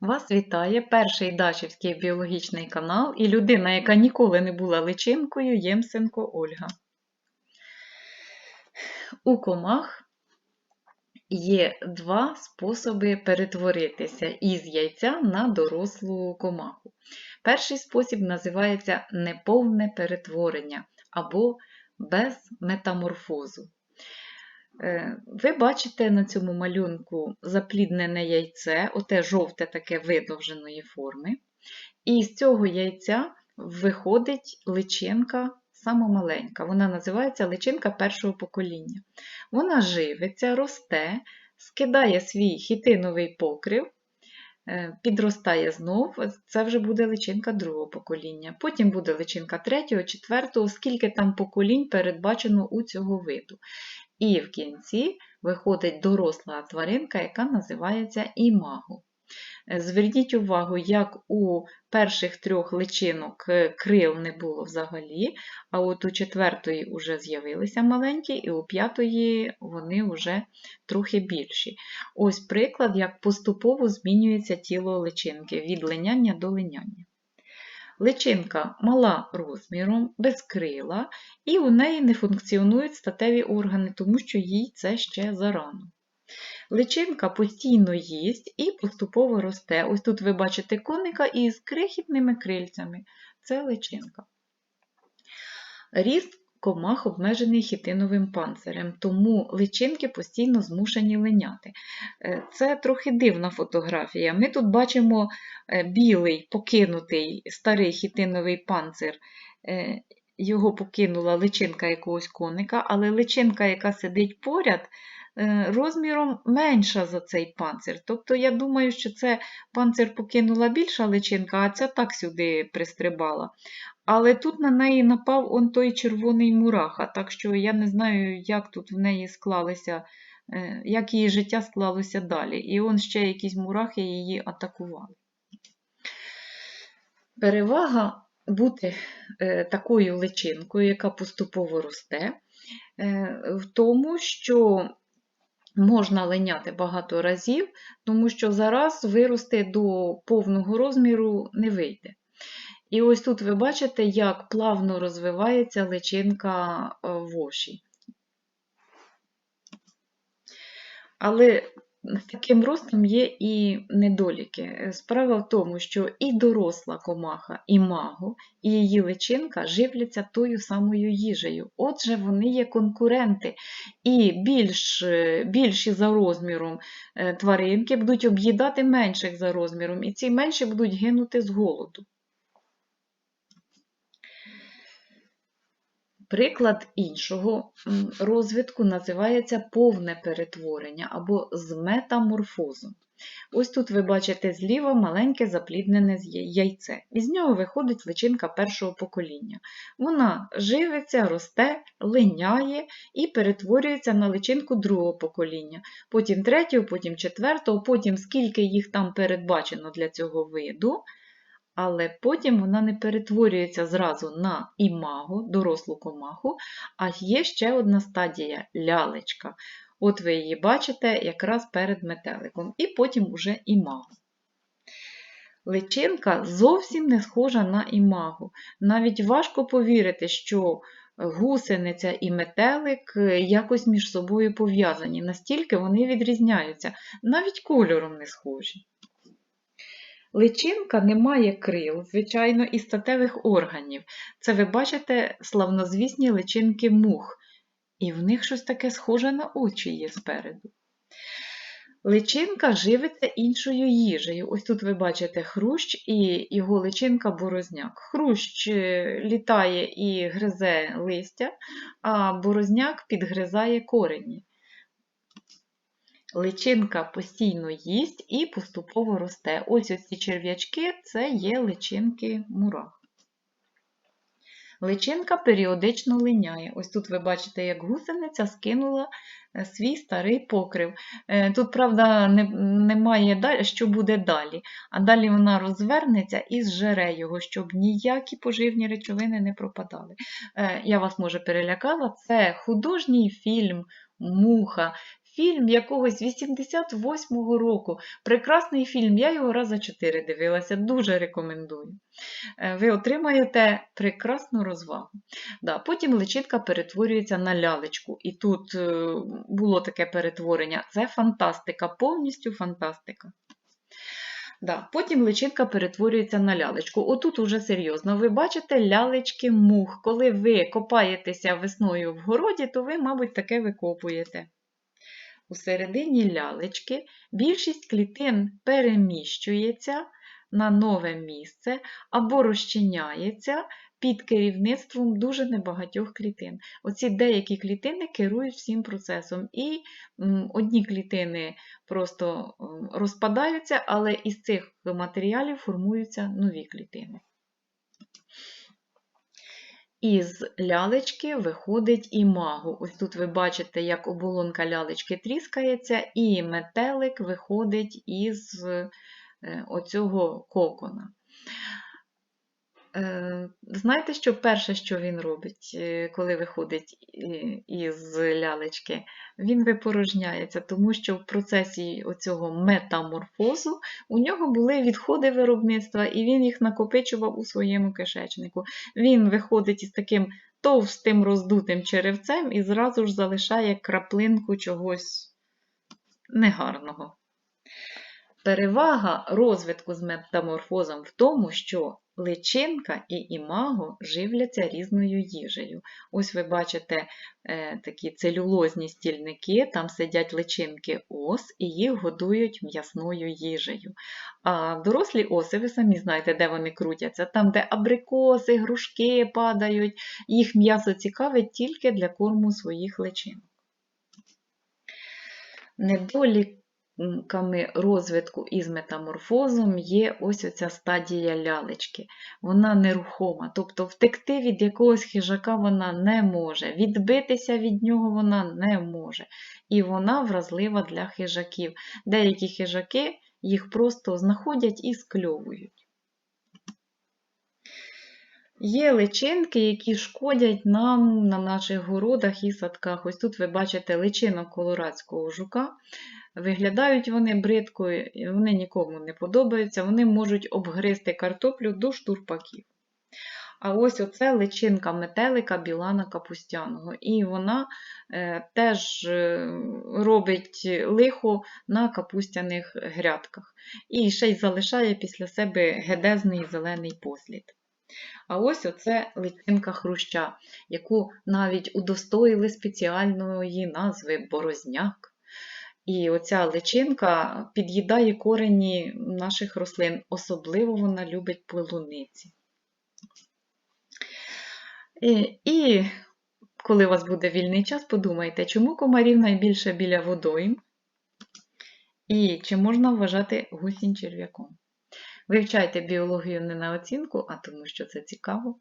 Вас вітає перший Дачівський біологічний канал і людина, яка ніколи не була личинкою, Ємсенко Ольга. У комах є два способи перетворитися із яйця на дорослу комаху. Перший спосіб називається неповне перетворення або без метаморфозу. Е, Ви бачите на цьому малюнку запліднене яйце, оте жовте таке видовженої форми. І з цього яйця виходить личинка сама маленька. Вона називається личинка першого покоління. Вона живиться, росте, скидає свій хітиновий покрив, е, підростає знов, це вже буде личинка другого покоління. Потім буде личинка третього, четвертого, скільки там поколінь передбачено у цього виду. І в кінці виходить доросла тваринка, яка називається імаго. Зверніть увагу, як у перших трьох личинок е, крил не було взагалі, а от у четвертої вже з'явилися маленькі, і у п'ятої вони вже трохи більші. Ось приклад, як поступово змінюється тіло личинки від линяння до линяння. Личинка мала розміром, без крила, і у неї не функціонують статеві органи, тому що їй це ще зарано. Личинка постійно їсть і поступово росте. Ось тут ви бачите коника із крихітними крильцями. Це личинка. Ріст комах обмежений хітиновим панцирем, тому личинки постійно змушені линяти. Е, це трохи дивна фотографія. Ми тут бачимо е, білий покинутий старий хітиновий панцир. Е, його покинула личинка якогось коника, але личинка, яка сидить поряд, розміром менша за цей панцир. Тобто, я думаю, що це панцир покинула більша личинка, а ця так сюди пристрибала. Але тут на неї напав он той червоний мураха, так що я не знаю, як тут в неї склалися, е, як її життя склалося далі. І он ще якісь мурахи її атакували. Перевага бути е, такою личинкою, яка поступово росте, е, в тому, що можна линяти багато разів, тому що зараз вирости до повного розміру не вийде. І ось тут ви бачите, як плавно розвивається личинка е, воші. Але з таким ростом є і недоліки. Справа в тому, що і доросла комаха, і маго, і її личинка живляться тою самою їжею. Отже, вони є конкуренти. І більш, більші за розміром е, тваринки будуть об'їдати менших за розміром, і ці менші будуть гинути з голоду. Приклад іншого розвитку називається повне перетворення або з метаморфозом. Ось тут ви бачите зліва маленьке запліднене яйце. Із нього виходить личинка першого покоління. Вона живиться, росте, линяє і перетворюється на личинку другого покоління, потім третього, потім четвертого, потім скільки їх там передбачено для цього виду але потім вона не перетворюється зразу на імагу, дорослу комаху, а є ще одна стадія лялечка. От ви її бачите якраз перед метеликом, і потім уже імагу. Личинка зовсім не схожа на імагу. Навіть важко повірити, що гусениця і метелик якось між собою пов'язані, настільки вони відрізняються, навіть кольором не схожі. Личинка не має крил, звичайно, і статевих органів. Це ви бачите славнозвісні личинки мух, і в них щось таке схоже на очі є спереду. Личинка живиться іншою їжею. Ось тут ви бачите хрущ і його личинка борозняк. Хрущ е, літає і гризе листя, а борозняк підгризає корені. Личинка постійно їсть і поступово росте. Ось ці черв'ячки це є личинки мурах. Личинка періодично линяє. Ось тут ви бачите, як гусениця скинула е, свій старий покрив. Е, тут, правда, немає що буде далі. А далі вона розвернеться і зжере його, щоб ніякі поживні речовини не пропадали. Е, я вас, може, перелякала, це художній фільм Муха, Фільм якогось 88-го року. Прекрасний фільм, я його раза чотири дивилася, дуже рекомендую. Е, Ви отримаєте прекрасну розвагу. Да, потім личинка перетворюється на лялечку. І тут е, було таке перетворення. Це фантастика, повністю фантастика. Да. Потім личинка перетворюється на лялечку. Отут уже серйозно. Ви бачите лялечки мух. Коли ви копаєтеся весною в городі, то ви, мабуть, таке викопуєте. У середині лялечки більшість клітин переміщується на нове місце або розчиняється під керівництвом дуже небагатьох клітин. Оці деякі клітини керують всім процесом. І одні клітини просто розпадаються, але із цих матеріалів формуються нові клітини. Із лялечки виходить імаго. Ось тут ви бачите, як оболонка лялечки тріскається, і метелик виходить із е, оцього кокона. Е, Знаєте, що перше, що він робить, е, коли виходить із лялечки? Він випорожняється, тому що в процесі оцього метаморфозу у нього були відходи виробництва, і він їх накопичував у своєму кишечнику. Він виходить із таким товстим роздутим черевцем і зразу ж залишає краплинку чогось негарного. Перевага розвитку з метаморфозом в тому, що личинка і імаго живляться різною їжею. Ось ви бачите е, такі целюлозні стільники, там сидять личинки ос і їх годують м'ясною їжею. А дорослі оси, ви самі знаєте, де вони крутяться, там, де абрикоси, грушки падають, їх м'ясо цікавить тільки для корму своїх личинок. Недоліками розвитку із метаморфозом є ось оця стадія лялечки. Вона нерухома, тобто втекти від якогось хижака вона не може, відбитися від нього вона не може. І вона вразлива для хижаків. Деякі хижаки їх просто знаходять і скльовують. Є личинки, які шкодять нам на наших городах і садках. Ось тут ви бачите личинок колорадського жука. Виглядають вони бридко, вони нікому не подобаються, вони можуть обгризти картоплю до штурпаків. А ось оце личинка метелика білана капустяного. І вона е, теж е, робить лихо на капустяних грядках. І ще й залишає після себе гедезний зелений послід. А ось оце личинка хруща, яку навіть удостоїли спеціальної назви борозняк. І оця личинка під'їдає корені наших рослин, особливо вона любить полуниці. І, і коли у вас буде вільний час, подумайте, чому комарів найбільше біля водойм? І чи можна вважати гусінь черв'яком? Вивчайте біологію не на оцінку, а тому що це цікаво.